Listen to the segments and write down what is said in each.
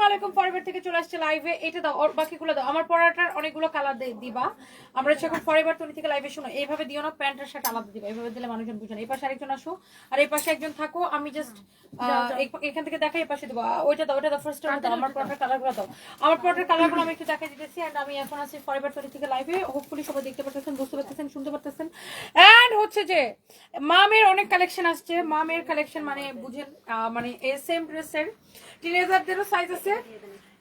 আসসালামু আলাইকুম ফরএভার থেকে চলে আসছে লাইভে এটা দাও ওর বাকিগুলো দাও। আমার পড়াটার অনেকগুলো কালার দিবা। আমরা হচ্ছে এখন ফরএভার তুমি থেকে লাইভে শোনো এইভাবে দিও না প্যান্ট আর শার্ট আলাদা দিবা। এইভাবে দিলে মানুষজন বুঝে না। এই পাশে আরেকজন আসো আর এই পাশে একজন থাকো আমি জাস্ট এখান থেকে দেখাই এই পাশে দেবো ওইটা দাও ওইটা দাও ফার্স্ট দাও আমার পড়াটার কালারগুলো দাও। আমার পড়াটার কালারগুলো আমি একটু দেখাই দিতেছি এন্ড আমি এখন আছি ফরএভার তুমি থেকে লাইভে হোপফুলি সবাই দেখতে পাচ্ছেন বুঝতে পারতেছেন শুনতে পারতেছেন। এন্ড হচ্ছে যে মামের অনেক কালেকশন আসছে। মামের কালেকশন মানে বুঝেন আহ, মানে ড্রেসের টিনেজারদেরও সাইজ আছে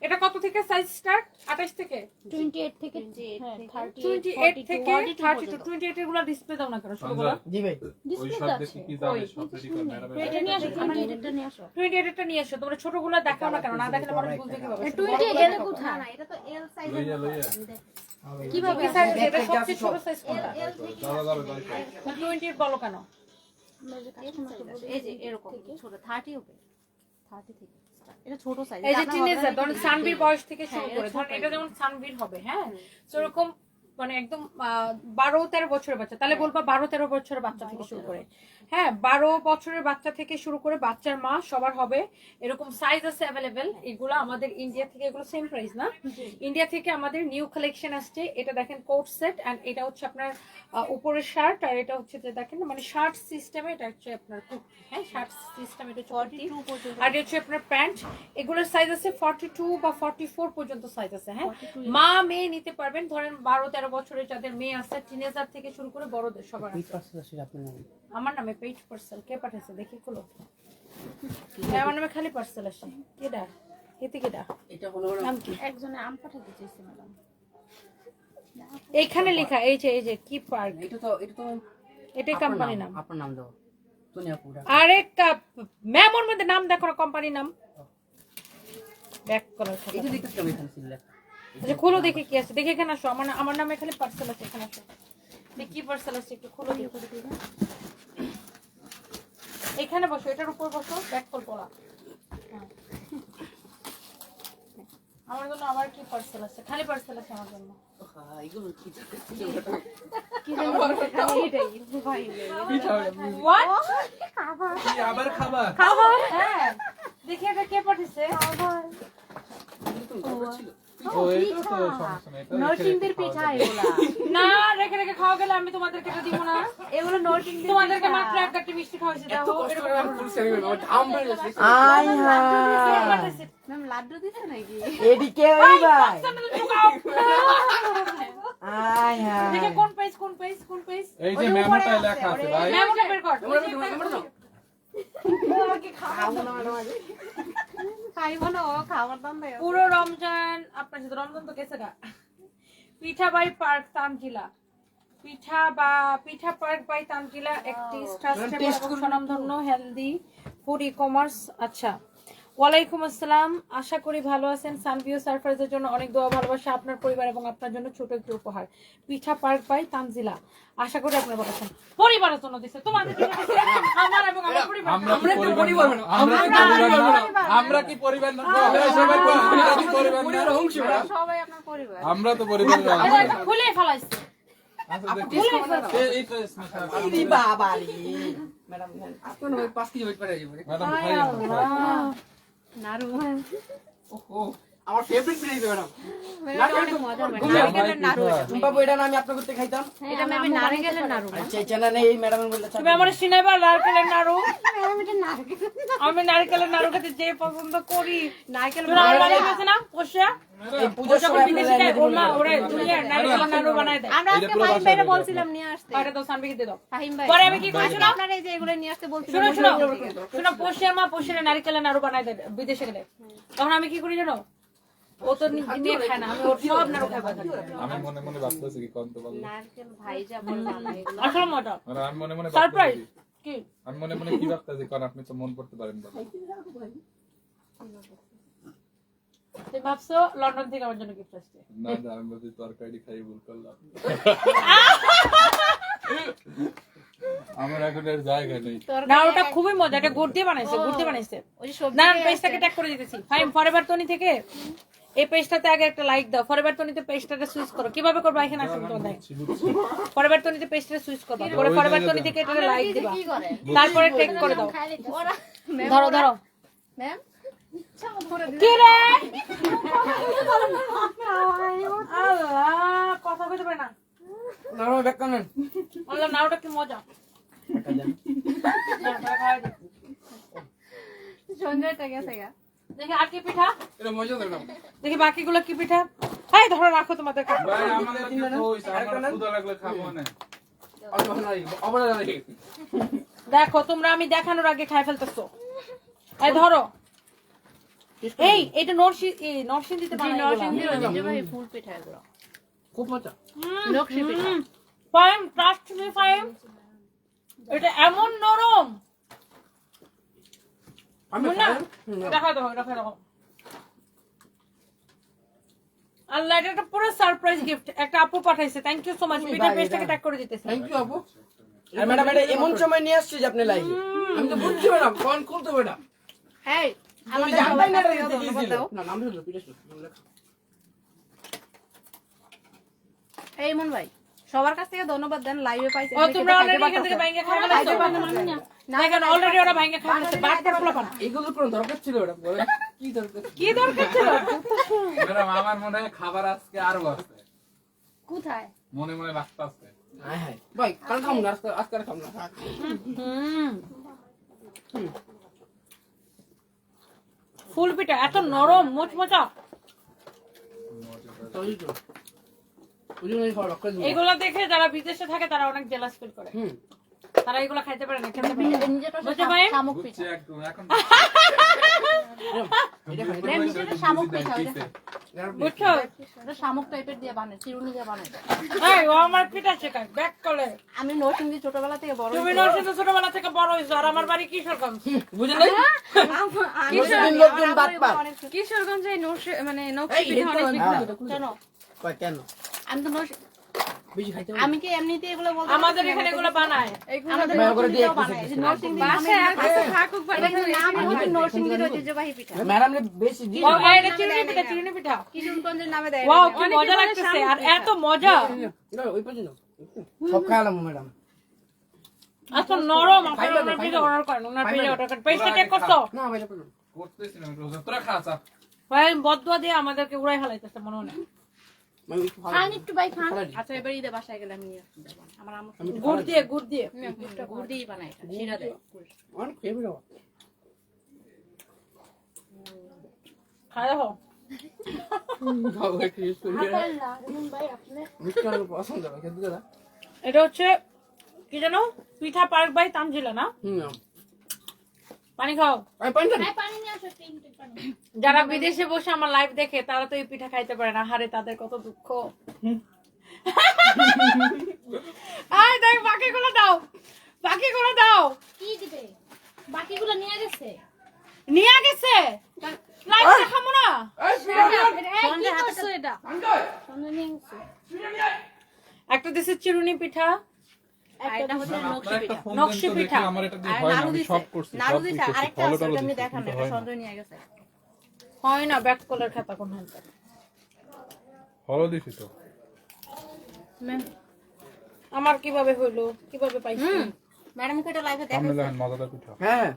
এটা কত থেকে সাইজ স্টার্ট 28 থেকে? 28 থেকে। হ্যাঁ 30 28 থেকে 32 28 এরগুলো ডিসপ্লে দাও না কেন সবগুলো জি ভাই। ওই ডিসপ্লে সব আছে। কি যাবে সব রেডি কর ম্যাডাম এটা নিয়ে আসো 28 এটা নিয়ে আসো। 28 এরটা নিয়ে এসো তোমরা ছোটগুলো দেখাও না কেন না দেখালে মানুষ বুঝবে কীভাবে 28 এর কোথায়? লইয়া লইয়া। কীভাবে কি সাইজ এটা সবচেয়ে ছোট সাইজ কোনটা দাদা দাদা দাদা 20 এর বলো কেন? এই যে এরকম ছোট 30 হবে। 30 থেকে। এটা ছোট সাইজ এই যে টিনেজার ধরুন সানবির বয়স থেকে শুরু করে ধরুন এটা যেমন সানবির হবে হ্যাঁ? সেরকম মানে একদম বারো তেরো বছরের বাচ্চা। তাহলে বলবা বারো তেরো বছরের বাচ্চা থেকে শুরু করে। হ্যাঁ বারো বছরের বাচ্চা থেকে শুরু করে বাচ্চার মা সবার হবে। এরকম সাইজ আছে অ্যাভেলেবেল এগুলো আমাদের ইন্ডিয়া থেকে এগুলো সেম প্রাইস না? ইন্ডিয়া থেকে আমাদের নিউ কালেকশন আসছে। এটা দেখেন কোট সেট এন্ড এটা হচ্ছে আপনার উপরের শার্ট আর এটা হচ্ছে যে দেখেন মানে শার্ট সিস্টেমে এটা হচ্ছে আপনার কুর্তি। হ্যাঁ শার্ট সিস্টেম এটা হচ্ছে আর এটা হচ্ছে আপনার প্যান্ট। এগুলোর সাইজ আছে ফর্টি টু বা ফর্টি ফোর পর্যন্ত সাইজ আছে। হ্যাঁ মা মেয়ে নিতে পারবেন। ধরেন বারো তেরো বছরের যাদের মেয়ে আছে টিনেজার থেকে শুরু করে বড়দের সবার আমার নামে পেইড পার্সেল কে পাঠাইছে দেখি খুলো। হ্যাঁ, আমার নামে খালি পার্সেল আসে। কেডা? এতে কেডা? এটা হলো নাম কি? একজনে আম পাঠাতে চাইছে ম্যাডাম। এইখানে লেখা এই যে এই যে কি পার্ক এটা তো এটা তো এটাই কোম্পানির নাম আপনার নাম দাও দুনিয়া পুরা আরে ম্যামোর মধ্যে নাম দেখো না কোম্পানির নাম। ব্যাক করার থাকে এটা দেখতে কেমন এখানে ছিল লেখা আচ্ছা খুলো দেখি কি আছে। দেখে এখানে আসো। আমার আমার নামে এখানে পার্সেল আছে এখানে আসো। দেখি কি পার্সেল আছে একটু খুলো দেখি। এখানে বসো এটার উপর বসো ব্যাক কল পড়া। হ্যাঁ। আমার জন্য আবার কি পার্সেল আছে? খালি পার্সেল আছে আমার জন্য। দেখি এটা কে পাঠিয়েছে? নরসিংদীর পিঠা এগুলা। না রেখে রেখে খাওয়া গেলে আমি তোমাদেরকে এটা দিব না। এগুলো নরসিংদীর তোমাদেরকে মাত্র এক গাঁটি মিষ্টি খাওয়াইছি দেখো। আই হ্যাঁ। ম্যাম লাড্ডু দিছে নাকি? এদিকে ওই ভাই সামনে তো ঢুকাও। আই হ্যাঁ। দেখে কোন পেজ কোন পেজ কোন পেজ এই যে মেমোটায় লেখা আছে ভাই। মেমোটা বের কর। খাইব না ও খাবার দাম পুরো রমজান আপনার সাথে রমজান তো গেছে গা পিঠা বাই পার্ক তামজিলা পিঠা বা পিঠা পার্ক বাই তামজিলা একটি স্বনামধন্য হেলদি ফুড ই কমার্স আচ্ছা ওয়ালাইকুম আসসালাম। আশা করি ভালো আছেন। সানভিউ সার্ফার্সের জন্য অনেক দোয়া ভালোবাসা আপনার পরিবার এবং আপনার জন্য ছোট একটি উপহার। Pitha park by Tanzila. আশা করি আপনার ভালো আছেন। পরিবারের জন্য দিচ্ছে তোমাদের জন্য দিছে, আমার এবং আমার পরিবার আমরা কি পরিবার না? আমরা কি পরিবার না আমরা কি পরিবার না এই কি পরিবার না সবাই আপনার পরিবার। আমরা তো পরিবার না খুলে ফেলাইছে। দেখি। এই- এই তো স্নেহা। ইদি বাবা রে ম্যাডাম আপনার ওই 5 কেজি ওয়েট করে যাবে ম্যাডাম খাই ওহো। আমার ফেভারিট বিরিয়ানি ম্যাডাম। অনেক মজা ভাই, নাড়ু পিঠা। টুম্পা বইটা না আমি আপনার করতে খাইতাম। এটা ম্যাম নারকেলের নাড়ু আচ্ছা খেতে যে পছন্দ করি। নারকেল না পোষা নারকেলের নাড়ু বানায় দেয়। আমরা আজকে ফাহিম ভাইরে বলছিলাম নিয়ে আসতে। ওটা তো সানবিকে দিয়ে দাও। ফাহিম ভাই। পরে আমি কি করেছিলাম আপনারা এই যে এগুলো নিয়ে আসতে বলছিলাম শুনো শুনো শুনো পোষিয়া মা পোষিয়া নারকেলের নাড়ু বানায় দেয় বিদেশে গেলে। তখন আমি কি করি জানো? ও তো নিয়ে খায় না আমি ওর সব নাড়ু আমি মনে মনে ভাবতেছি কি কোন তো নারকেল ভাইজা বললাম মজা। আমি মনে মনে সারপ্রাইজ কি? আমি মনে মনে কি ভাবতেছি কারণ আপনি তো মন করতে পারেন না। তুমি ভাবছ লন্ডন থেকে আমার জন্য গিফট আসছে। না না, আমি বলছি তরকারি খাই ভুল করলাম। আমার এখন আর জায়গা নেই। না ওটা খুবই মজা এটা গুড় দিয়ে বানাইছে গুড় দিয়ে বানাইছে। ওই না পেজটাকে ট্যাগ করে দিতেছি। ফাইন ফরএভার টনি থেকে। এই পেজটাতে আগে একটা লাইক দাও। ফরএভার টনিতে পেজটাতে সুইচ করো। কীভাবে করবা? এখানে আসুন তোমার দেখ। ফরএভার টনিতে পেজটাতে সুইচ করবা। পরে ফরএভার টনি থেকে এটাতে লাইক দিবা। তারপরে ট্যাগ করে দাও। ধরো ধরো। ম্যাম কি রে? আল্লাহ কথা বলতে পারে না। না মামা ব্যাক করেন বললাম কি মজা? সঞ্জয়টা গেছে গা। দেখি আর কি পিঠা? এটা মজা দেয় দেখি বাকিগুলো কি পিঠা? এই ধরো রাখো তোমাদের কাছে। ভাই আমাদের কি হইছে আমার ক্ষুধা লাগলে খাব না। দেখো তোমরা আমি দেখানোর আগে খাই ফেলতেছো। এই ধরো। এই এটা নরসি নরসিংদীতে ঐতিহ্যবাহী ফুল পিঠা এগুলো। খুব মজা। নকশি পিঠা। Faim trust me Faim. এটা এমন নরম আমি না দেখা দাও দেখা দাও আল্লাহ এটা একটা পুরো সারপ্রাইজ গিফট একটা আপু পাঠাইছে। থ্যাংক ইউ সো মাচ পিঠা পেজটাকে ট্যাগ করে দিতেছে। থ্যাংক ইউ আপু। আর ম্যাডাম এটা এমন সময় নিয়ে আসছে যে আপনি লাইভে আমি তো বুঝছি ম্যাডাম খুলতে আমাদের না না নাম পিঠা এই মন ভাই সবার কাছ থেকে ধন্যবাদ দেন লাইভে পাইছে। ও তোমরা অলরেডি এখান থেকে ভাঙ্গে খাই ফেলেছো দেখেন অলরেডি ওরা ভাঙ্গে খাই ফেলেছে বাদ করে ফেলো না। এগুলো কোনো দরকার ছিল বলে? কি দরকার কি দরকার ছিল? ম্যাডাম আমার মনে হয় খাবার আজকে আরও আছে। কোথায়? মনে মনে আছে। হ্যাঁ হ্যাঁ। ভাই কাল খাম না আজকে আজকে আর খাম না। হুম। ফুল পিঠা এত নরম মোচমোচা। এগুলো দেখে যারা বিদেশে থাকে তারা অনেক জেলাস ফিল করে। তারা এগুলো খাইতে পারে না খেতে পারে বুঝতে পারেন? শামুক পিঠা। একদম এখন এটা খাই ম্যাম, নিজেটা শামুক পিঠা বুঝছ? এটা শামুক টাইপের দিয়ে বানায় চিরুনি দিয়ে বানায়। এই ও আমার পিঠা শেখায় ব্যাক করে আমি নরসিংদী ছোটবেলা থেকে বড় তুমি ছোটবেলা থেকে বড় হয়েছো আর আমার বাড়ি কিশোরগঞ্জ। বুঝলেন মুসলিম লোকজন বাদ কিশোরগঞ্জে নরসি মানে নকশি পিঠা অনেক হ্যাঁ। বিখ্যাত। কেন? কেন? আমি তো নরসি আমি কি এমনিতে এগুলো বলতে আমাদের এখানে এগুলো বানায়। আমাদের ভালো করে দিয়ে নরসিংদীতেও একটু বানায়। সেদ্ধ যে নরসিংদী নামে- এটা কিন্তু নাম হচ্ছে নরসিংদীর ঐতিহ্যবাহী পিঠা। ম্যাডাম বেশি এটা চিরুনি পিঠা চিরুনি পিঠা। কিশোরগঞ্জের নামে দেয়। ওয়াও কি মজা লাগতেছে আর এত মজা। ওই পর্যন্ত। সব খাওয়ালাম ম্যাডাম। এত নরম আপনারা ফাইবার ওনার পিঠা অর্ডার করেন ওনার পিঠা অর্ডার করেন। পেজটা চেক করছ? না ভাই করতেছি না। তোরা খা চা। ভাই বদুয়া দিয়ে আমাদেরকে উড়াই ফেলাইতেছে মনে হয় আমি একটু খান একটু ভাই খান আচ্ছা এবার ঈদে বাসায় গেলে আমি নিয়ে আমার আম্মু গুড় দিয়ে গুড় দিয়ে। গুড় দিয়েই বানায় এটা, শিরা দেয়? অনেক ফেভারিট হচ্ছে কি জানো পিঠা পার্ক বাই তানজিলা না? পানি খাও। জানি যারা বিদেশে বসে আমার লাইভ দেখে তারা তো এই পিঠা খাইতে পারে না। হারে তাদের কত দুঃখ। আয় দেখ বাকিগুলো দাও। বাকিগুলো দাও। কি দিবে? বাকিগুলো নিয়ে গেছে? নিয়ে গেছে? লাইভ দেখাবো না। একটা দিছে চিরুনি পিঠা। এটা হচ্ছে নকশি পিঠা পিঠা। আমার এটা দিয়ে আর হয় না নাড়ু আমি দিছে সব করছি নাড়ু সব দিছে করছি আরেকটা আছে আমি দিছি, এটা সঞ্জয় নিয়ে গেছে হয় না ব্যাক কলার খাতা কোন হাতে ফলো দিছি তো আমার কীভাবে হইল কীভাবে পাইছি ম্যাডামকে এটা লাইভে মজাদার পিঠা হ্যাঁ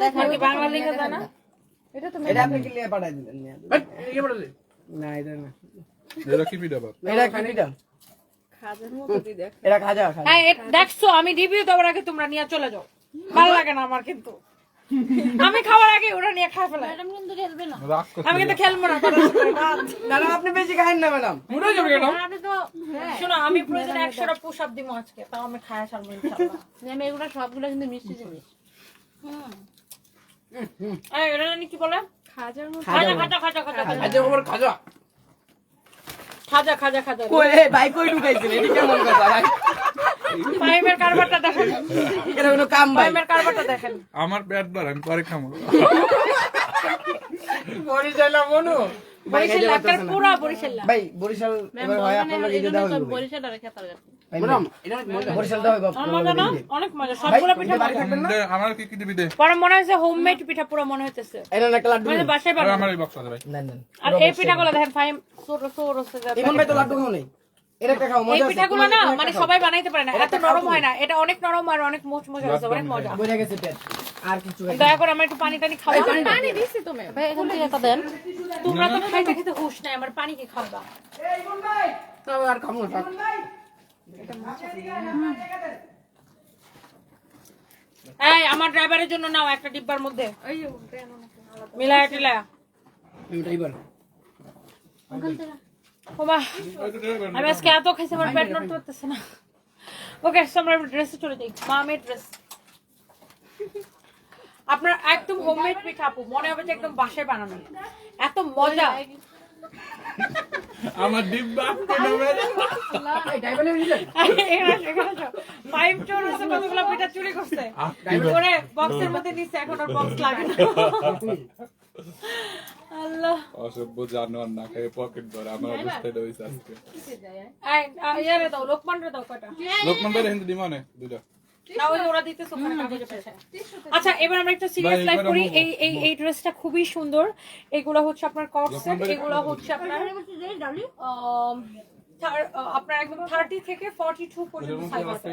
দেখান কি বাংলা লিখে এটা আপনি কি লিয়ে পাঠাই দিলেন এটা না এটা না এটা কি পিঠা আবার এটা খানিটা এটা খাজা খাজা। হ্যাঁ এ- দেখছ আমি রিভিউ দেওয়ার আগে তোমরা নিয়ে চলে যাও। ভালো লাগে না আমার কিন্তু। আমি খাওয়ার আগে ওরা নিয়ে খাই ফেলাই ম্যাডাম কিন্তু খেলবে না। রাগ করছি আমি কিন্তু খেলব না তাদের সাথে, বাদ। ম্যাডাম আপনি বেশি খাইন না ম্যাডাম। পুরো যাবে কেন? আপনি তো শোনো আমি প্রয়োজনে একশোটা পুশ আপ দিব আজকে তাও আমি ইনশাল্লাহ ম্যাম এগুলো সবগুলো কিন্তু মিষ্টি জিনিস। এই, কি বলে? খাজার মতো খাজা খাজা খাজা খাজা খাজা। খাজা। খাজা খাজা খাজা। কই ভাই কই ঢুকাইছিল এটা কেমন কথা ভাই? পাইমের কারবারটা দেখেন। এটা কোনো কাম ভাই। পাইমের কারবারটা দেখেন। আমার পেট ধরে আমি পরে খামো। যাইলা মনু। বরিশাল পুরা বরিশাল। ভাই বরিশাল এবার হয় মানে আপনার দাও বরিশাল আর খেতার বাপ আমার দে, আমার কি কি দিবি দে। পরে মনে হয়েছে হোমমেড পিঠা পুরো মনে হইতেছে। এটা না লাড্ডু মানে বাসায় আর আমার এই বক্স আছে ভাই। না না আর এই পিঠাগুলো দেখেন ফাইম সোর সোর হচ্ছে যা- ইমন ভাই তো লাড্ডু খাও নাই। এটা একটা খাও এই পিঠাগুলো না মানে সবাই বানাইতে পারে না। এত নরম হয় না। এটা অনেক নরম আর অনেক মোচ হয়েছে অনেক মজা। বইরা গেছে আর কিছু দয়া করে আমার একটু পানি টানি খাওয়া। পানি দিছি তো ভাই এখান থেকে একটা দেন। তোমরা তো খাইতে খেতে হুশ নাই আমার পানি কি খাবা? আর খাব না। এই, আমার ড্রাইভারের জন্য নাও একটা ডিব্বার মধ্যে। মিলায়া আমি আজকে এত খাইছি, আমার পেট নড়তে না। ওকে আমরা ড্রেসে চলে যাই। মামের ড্রেস আপনার একদম হোমমেড পিঠা আপু, মনে হবে যে একদম বাসায় বানানো। এত মজা। আমার ডিব্বা কোনো মেলে এই ড্রাইভার নিলেন ফাইভ চোর হচ্ছে কতগুলো পিঠা চুরি করছে? করে বক্সের মধ্যে নিচ্ছে এখন আর বক্স লাগে না। আল্লাহ। অসভ্য জানোয়ার না খেয়ে পকেট ভরে আমার অবস্থা আজকে। দাও লোকমান রে দাও লোকমান ভাই হিন্দি দিমা অনেক দুইটা। না ওই ওরা দিতেছে ওখানে কাগজে পেছে আচ্ছা এবার আমরা একটা সিরিয়াস ভাই, করি। এই এই এই ড্রেসটা খুবই সুন্দর। এগুলো হচ্ছে আপনার কট সেট এগুলো হচ্ছে আপনার আহ, আপনার একদম থার্টি থেকে ফর্টি টু পর্যন্ত সাইজ আছে।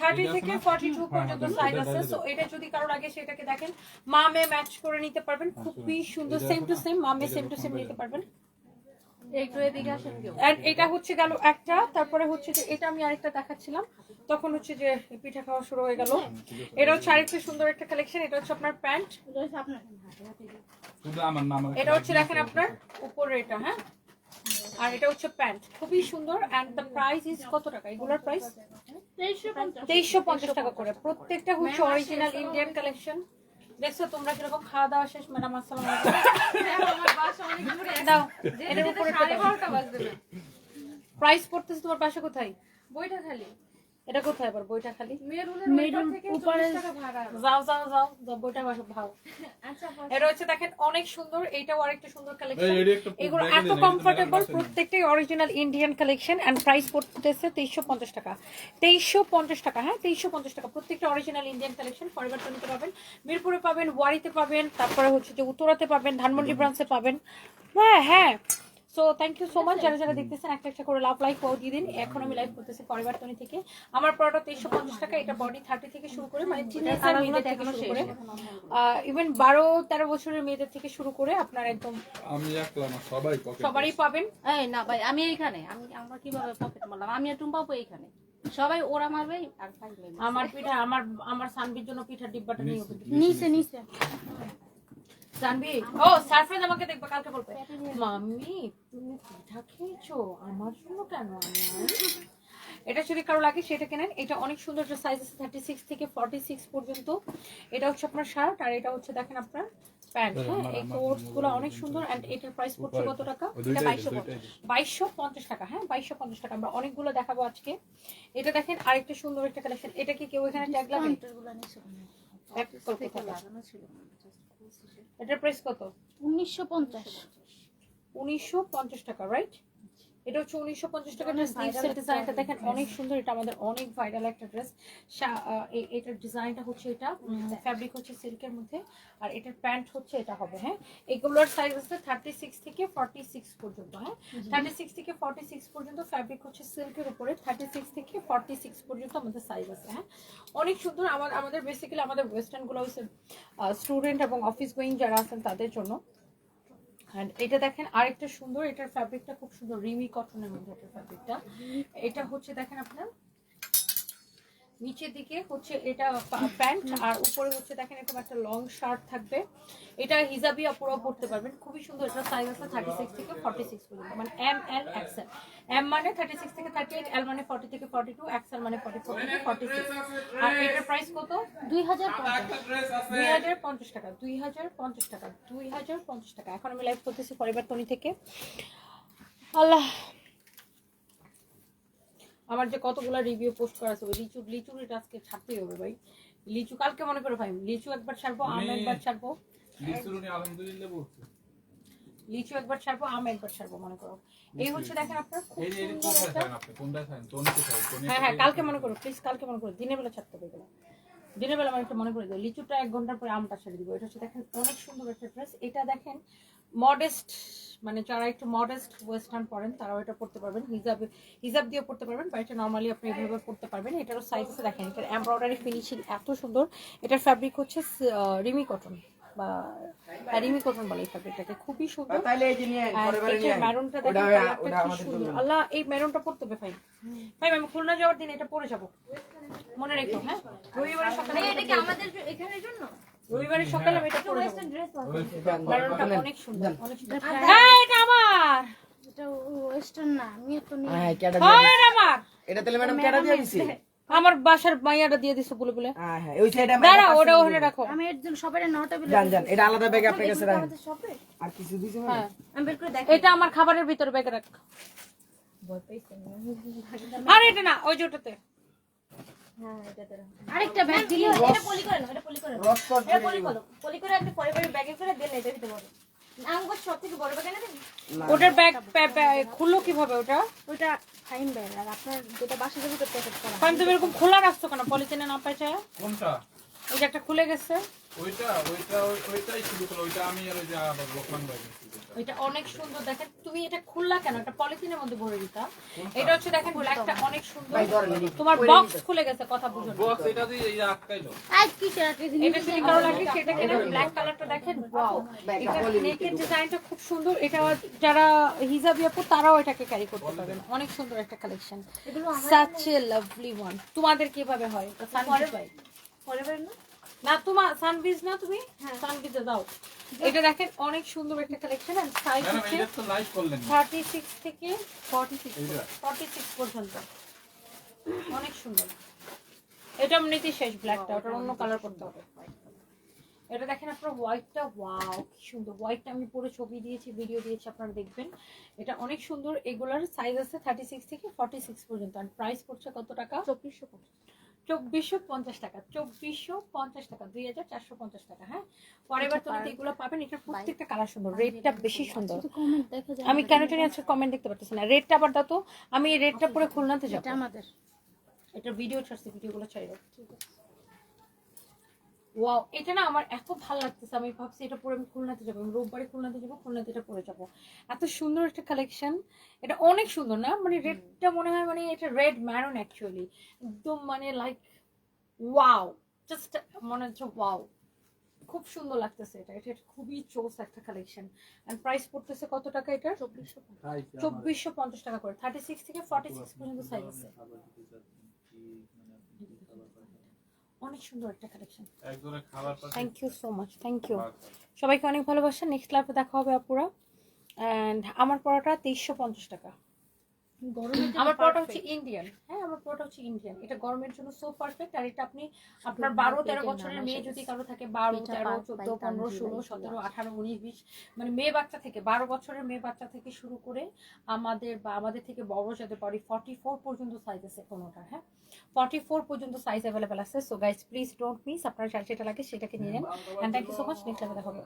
থার্টি এটা থেকে? ফর্টি টু হ্যাঁ, পর্যন্ত হ্যাঁ, সাইজ আছে। সো এটা যদি কারও লাগে সেটাকে দেখেন। মা মে ম্যাচ করে নিতে পারবেন। খুবই সুন্দর সেম টু সেম মা মে সেম টু সেম নিতে পারবেন একটু এদিকে আসেন কেউ And এটা হচ্ছে গেল একটা তারপরে হচ্ছে যে এটা আমি আরেকটা দেখাচ্ছিলাম। তখন হচ্ছে যে পিঠা খাওয়া শুরু হয়ে গেল। এটা হচ্ছে আরেকটা সুন্দর একটা কালেকশন এটা হচ্ছে আপনার প্যান্ট। এটা হচ্ছে দেখেন আপনার উপরে এটা হ্যাঁ? আর এটা হচ্ছে প্যান্ট। খুবই সুন্দর এন্ড দ্য প্রাইস ইজ কত টাকা? এগুলোর প্রাইস তেইশশো পঞ্চাশ। টাকা করে। প্রত্যেকটা হচ্ছে অরিজিনাল ইন্ডিয়ান কালেকশন দেখছ তোমরা কীরকম খাওয়া দাওয়া শেষ? ম্যাডাম আসসালাম দাও এটার উপরে প্রাইস পড়তেছে তোমার পাশে কোথায়? বইটা খালি। এটা কোথায় আবার বইটা খালি? মেরুন উপরে যাও যাও যাও বইটা ভাও। আচ্ছা এটা হচ্ছে দেখেন অনেক সুন্দর। এটাও আরেকটা সুন্দর কালেকশন এগুলো এত কমফোর্টেবল প্রত্যেকটাই original Indian collection and price পড়তেছে তেইশশো পঞ্চাশ টাকা। তেইশশো পঞ্চাশ টাকা হ্যাঁ তেইশশো পঞ্চাশ টাকা। প্রত্যেকটা অরিজিনাল ইন্ডিয়ান কালেকশন পরিবর্তন নিতে পাবেন। মিরপুরে পাবেন ওয়ারিতে পাবেন তারপরে হচ্ছে যে উত্তরাতে পাবেন ধানমন্ডি ব্রাঞ্চে পাবেন। হ্যাঁ হ্যাঁ। So thank you so much যারা যারা দেখতেছেন একটা একটা করে লাভ লাইক ও দিয়ে দিন। এখন আমি লাইভ করতেছি পরিবর্তনী থেকে। আমার পরোটা তেইশশো পঞ্চাশ টাকা এটা বডি থার্টি থেকে শুরু করে মানে টিনেজার মেয়েদের থেকে শুরু করে। ইভেন বারো তেরো বছরের মেয়েদের থেকে শুরু করে আপনার একদম আমি একলা না সবাই সবারই পাবেন। এই না ভাই আমি এইখানে। আমি আমরা কীভাবে পকেট মারলাম? আমি আর টুম্পা পাবো এইখানে। সবাই ওরা মারবে আর ভাই আমার পিঠা আমার আমার সানবির জন্য পিঠার ডিব্বাটা নিয়ে নিচে। নিচে। সানবি ও সারপ্রাইজ আমাকে দেখবে কালকে বলবে মাম্মি তুমি পিঠা খেয়েছো? আমার জন্য কেন এটা যদি কারও লাগে সেটা কেনেন এটা অনেক সুন্দর একটা সাইজ আছে থার্টি সিক্স থেকে ফর্টি সিক্স পর্যন্ত। এটা হচ্ছে আপনার শার্ট আর এটা হচ্ছে দেখেন আপনার প্যান্ট হ্যাঁ এই কোর্সগুলো অনেক সুন্দর এন্ড এটার প্রাইস পড়ছে কত টাকা? এটা বাইশশো বাইশশো পঞ্চাশ টাকা হ্যাঁ বাইশশো পঞ্চাশ টাকা। আমরা অনেকগুলো দেখাবো আজকে। এটা দেখেন আরেকটা সুন্দর একটা কালেকশন এটা কি কেউ এখানে ট্যাগ এটার প্রাইস কত? উনিশশো পঞ্চাশ। উনিশশো পঞ্চাশ টাকা রাইট এটা হচ্ছে উনিশশো পঞ্চাশ টাকা স্লিভসের ডিজাইনটা দেখেন অনেক সুন্দর এটা আমাদের অনেক ভাইরাল একটা ড্রেস এটার ডিজাইনটা হচ্ছে এটা ফ্যাব্রিক হচ্ছে সিল্কের মধ্যে আর এটার প্যান্ট হচ্ছে এটা হবে হ্যাঁ? এগুলোর সাইজ আছে থার্টি সিক্স থেকে ফর্টি সিক্স পর্যন্ত হ্যাঁ? থার্টি সিক্স থেকে ফর্টি সিক্স পর্যন্ত ফ্যাব্রিক হচ্ছে সিল্কের উপরে থার্টি সিক্স থেকে ফর্টি সিক্স পর্যন্ত আমাদের সাইজ আছে হ্যাঁ? অনেক সুন্দর আমার আমাদের বেসিক্যালি আমাদের ওয়েস্টার্নগুলো হচ্ছে স্টুডেন্ট এবং অফিস গোয়িং যারা আছেন তাদের জন্য। এটা দেখেন, আরেকটা সুন্দর, এটার ফ্যাব্রিকটা খুব সুন্দর, রিমি কটনের মধ্যে ফ্যাব্রিকটা এটা হচ্ছে, দেখেন আপনার নিচের দিকে হচ্ছে এটা প্যান্ট আর উপরে হচ্ছে দেখেন এরকম একটা লং শার্ট থাকবে। এটা হিজাবি আপুরাও পড়তে পারবেন। খুবই সুন্দর এটা সাইজ আছে থার্টি সিক্স থেকে ফর্টি সিক্স পর্যন্ত। মানে এম এল এক্সেল এম মানে থার্টি সিক্স থেকে থার্টি এইট এল মানে ফর্টি থেকে ফর্টি টু এক্সেল মানে ফর্টি ফোর থেকে ফর্টি সিক্স আর এটার প্রাইস কত? দুই হাজার পঞ্চাশ দুই হাজার পঞ্চাশ টাকা। দুই হাজার পঞ্চাশ টাকা। দুই হাজার পঞ্চাশ টাকা। এখন আমি লাইভ করতেছি পরিবর্তনী থেকে। আল্লাহ। আমার যে কতগুলো রিভিউ পোস্ট করা আছে ওই লিচু লিচুর এটা আজকে ছাড়তেই হবে ভাই। লিচু কালকে মনে করে ভাই লিচু একবার ছাড়বো আম একবার ছাড়বো। লিচুরুনি আলহামদুলিল্লাহ বলছে লিচু একবার ছাড়বো আম একবার ছাড়বো মনে করো। এই হচ্ছে দেখেন আপনার খুব হ্যাঁ হ্যাঁ কালকে মনে করো প্লিজ কালকে মনে করো দিনের বেলা ছাড়তে হবে এগুলো। দিনের বেলা আমার একটু মনে করে দিও লিচুটা এক ঘণ্টার পরে আমটা ছেড়ে দিব। এটা হচ্ছে দেখেন অনেক সুন্দর একটা ড্রেস এটা দেখেন মডেস্ট মানে যারা একটু মডেস্ট ওয়েস্টার্ন পরেন তারাও এটা পড়তে পারবেন। হিজাব হিজাব দিয়ে পড়তে পারবেন বা এটা নর্মালি আপনি এভাবে পড়তে পারবেন। এটারও সাইজ আছে দেখেন এটার এমব্রয়ডারি ফিনিশিং এত সুন্দর। এটার ফ্যাব্রিক হচ্ছে রিমি কটন বা কটন বলে এই ফ্যাব্রিকটাকে খুবই সুন্দর। দেখেন সুন্দর। আল্লাহ এই পড়তে হবে ভাই। ভাই আমি খুলনা যাওয়ার দিন এটা পরে যাব। মনে রেখো হ্যাঁ? রবিবারের সকালে এটা এটা কি আমাদের এখানের জন্য? রবিবারের সকালে আমি এটা পরে ওয়েস্টার্ন ড্রেস অনেক সুন্দর অনেক সুন্দর। হ্যাঁ এটা আমার! এটা ওয়েস্টার্ন না আমি তো নিয়ে হ্যাঁ হ্যাঁ আমার! এটা তাহলে ম্যাডাম কেটা দিয়ে দিছি? আমার বাসার মাইয়াটা দিয়ে দিছে বলে বলে হ্যাঁ হ্যাঁ ওই সাইডে দাঁড়া ওটা ওখানে রাখো। আমি এর জন্য সবাই নটা বিল জান জান এটা আলাদা ব্যাগে আপনার কাছে রাখেন। আর কিছু দিছে হ্যাঁ। আমি বের করে দেখ এটা আমার খাবারের ভিতরে ব্যাগে রাখ। আর এটা না ওই যে ওটাতে। আরেকটা ব্যাগ দিলে এটা পলি করে নাও এটা পলি করে রস কস এটা পলি করো পলি করে আপনি পরে পরে ব্যাগে করে দেন এটা দিতে পারো আঙ্গুর সব থেকে বড় ব্যাগ এনে ওটার ব্যাগ খুললো কীভাবে ওটা? ওইটা ফাইন ব্যাগ আর আপনার যেটা বাসা যাবে প্যাকেট করা আমি তুমি এরকম খোলা রাখছো কেন? পলিথিনে না পাইছে কোনটা? ওই যে একটা খুলে গেছে। ওইটা ওইটা ওইটাই শুরু করল ওইটা আমি আর ওই যে লোকমান ভাই। এটা অনেক সুন্দর। দেখেন তুমি এটা খুললা কেন? এটা পলিথিনের মধ্যে ভরে দিতা। এটা হচ্ছে দেখেন ব্ল্যাকটা অনেক সুন্দর। তোমার বক্স খুলে গেছে কথা বুঝো বক্স এটা দিয়ে এই আটকাইলো। কি এটা যদি কারও লাগে সেটা কেন ব্ল্যাক কালারটা দেখেন ওয়াও। এটা নেকের ডিজাইনটা খুব সুন্দর। এটা যারা হিজাবি আপু তারাও এটাকে ক্যারি করতে পারবেন। অনেক সুন্দর একটা collection such a lovely one তোমাদের কীভাবে হয়? পরে পরে না? না তোমার সানবিজ না তুমি? সানবিজে দাও। এটা দেখেন অনেক সুন্দর একটা কালেকশন আর সাইজ হচ্ছে থেকে ফর্টি সিক্স এইটা? ফর্টি সিক্স পর্যন্ত। অনেক সুন্দর। এটা এমনিতেই শেষ ব্ল্যাকটা ওটার অন্য কালার করতে হবে। এটা দেখেন আপনার হোয়াইটটা ওয়াও কি সুন্দর। হোয়াইটটা আমি পুরো ছবি দিয়েছি ভিডিও দিয়েছি আপনারা দেখবেন। এটা অনেক সুন্দর এগুলার সাইজ আছে থার্টি সিক্স থেকে ফর্টি সিক্স পর্যন্ত। আর প্রাইস পড়ছে কত টাকা? চব্বিশশো চব্বিশশো পঞ্চাশ টাকা চব্বিশশো পঞ্চাশ টাকা দুই হাজার চারশো পঞ্চাশ টাকা হ্যাঁ? পরের বার তুমি এগুলো পাবেন এটার প্রত্যেকটা কালার সুন্দর রেডটা বেশি সুন্দর। আমি কেন জানি আজকে কমেন্ট দেখতে পারতেছি না। রেডটা আবার দাও তো। আমি এই রেডটা পরে খুলনাতে যাব। এটা আমাদের। এটা ভিডিও ছাড়ছি ভিডিওগুলো ওয়াও এটা না আমার এত ভালো লাগতেছে। আমি ভাবছি এটা পরে আমি খুলনাতে যাব আমি রোববারে খুলনাতে যাব খুলনাতে এটা পরে যাব। এত সুন্দর একটা কালেকশন এটা অনেক সুন্দর না? মানে রেডটা মনে হয় মানে এটা রেড ম্যারন অ্যাকচুয়ালি একদম মানে লাইক ওয়াও জাস্ট মনে হচ্ছে ওয়াও খুব সুন্দর লাগতেছে এটা এটা খুবই চোস একটা কালেকশন এন্ড প্রাইস পড়তেছে কত টাকা এটা চব্বিশশো পঞ্চাশ টাকা করে থার্টি সিক্স থেকে ফর্টি সিক্স পর্যন্ত সাইজ আছে অনেক সুন্দর একটা collection thank you so much thank you সবাইকে অনেক ভালোবাসা নেক্সট লাইভে দেখা হবে আপুরা অ্যান্ড আমার পরোটা তেইশশো পঞ্চাশ টাকা আমার পরোটা হচ্ছে ইন্ডিয়ান হ্যাঁ আমার পরোটা হচ্ছে ইন্ডিয়ান এটা গরমের জন্য সো পারফেক্ট আর এটা আপনি আপনার বারো তেরো বছরের মেয়ে যদি কারও থাকে বারো তেরো চোদ্দ পনেরো ষোলো সতেরো আঠারো উনিশ বিশ মানে মেয়ে বাচ্চা থেকে বারো বছরের মেয়ে বাচ্চা থেকে শুরু করে আমাদের বা আমাদের থেকে বড় যাদের পারি ফর্টি ফোর পর্যন্ত সাইজ আছে কোনোটা হ্যাঁ? ফর্টি ফোর পর্যন্ত সাইজ অ্যাভেলেবেল আছে। So guys please don't miss আপনার যেটা লাগে সেটাকে নিয়ে নেন। And thank you so much next দেখা হবে।